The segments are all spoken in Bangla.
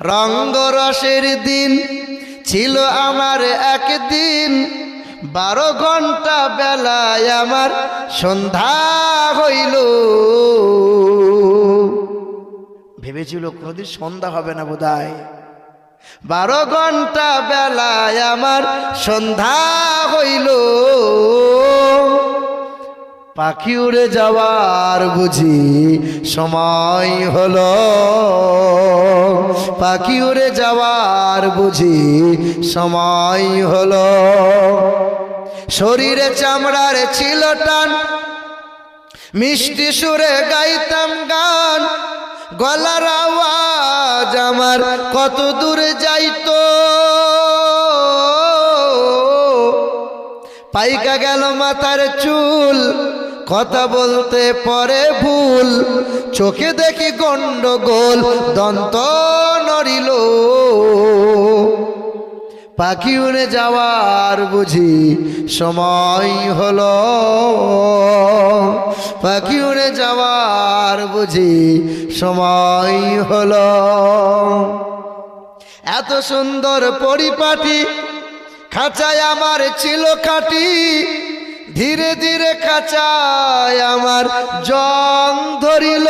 রঙ্গরসের দিন ছিল আমার একদিন। বারো ঘণ্টা বেলায় আমার সন্ধ্যা হইল। ভেবেছিল কোনোদিন সন্ধ্যা হবে না বোধহয়। বারো ঘণ্টা বেলায় আমার সন্ধ্যা হইল। পাখি উড়ে যাওয়ার বুঝি সময় হলো। পাখি উড়ে যাওয়ার বুঝি সময় হলো। শরীরে চামড়ার ছিল টান, মিষ্টি সুরে গাইতাম গান। গলার আওয়াজ আমার কত দূরে যাইতো। পাইকা গেল মাথার চুল কথা বলতে পরে ভুল, চোখে দেখি গন্ডগোল, দন্ত নড়িল। পাখি উড়ে যাওয়ার বুঝি সময় হলো। পাখি উড়ে যাওয়ার বুঝি সময় হলো। এত সুন্দর পরিপাটি, খাঁচায় আমার ছিল খাটি। ধীরে ধীরে খাঁচায় আমার জং ধরিল।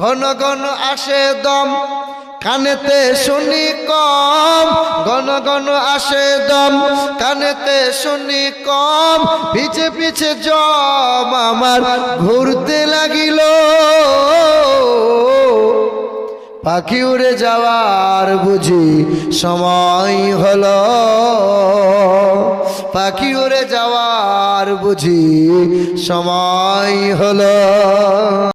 ঘন ঘন আসে দম, কানেতে শুনি কম। ঘন ঘন আসে দম, কানেতে শুনি কম। পিছে পিছে জম আমার ঘুরতে লাগিল। পাখি উড়ে যাওয়ার বুঝি সময় হলো। পাখি উড়ে যাওয়ার বুঝি সময় হলো।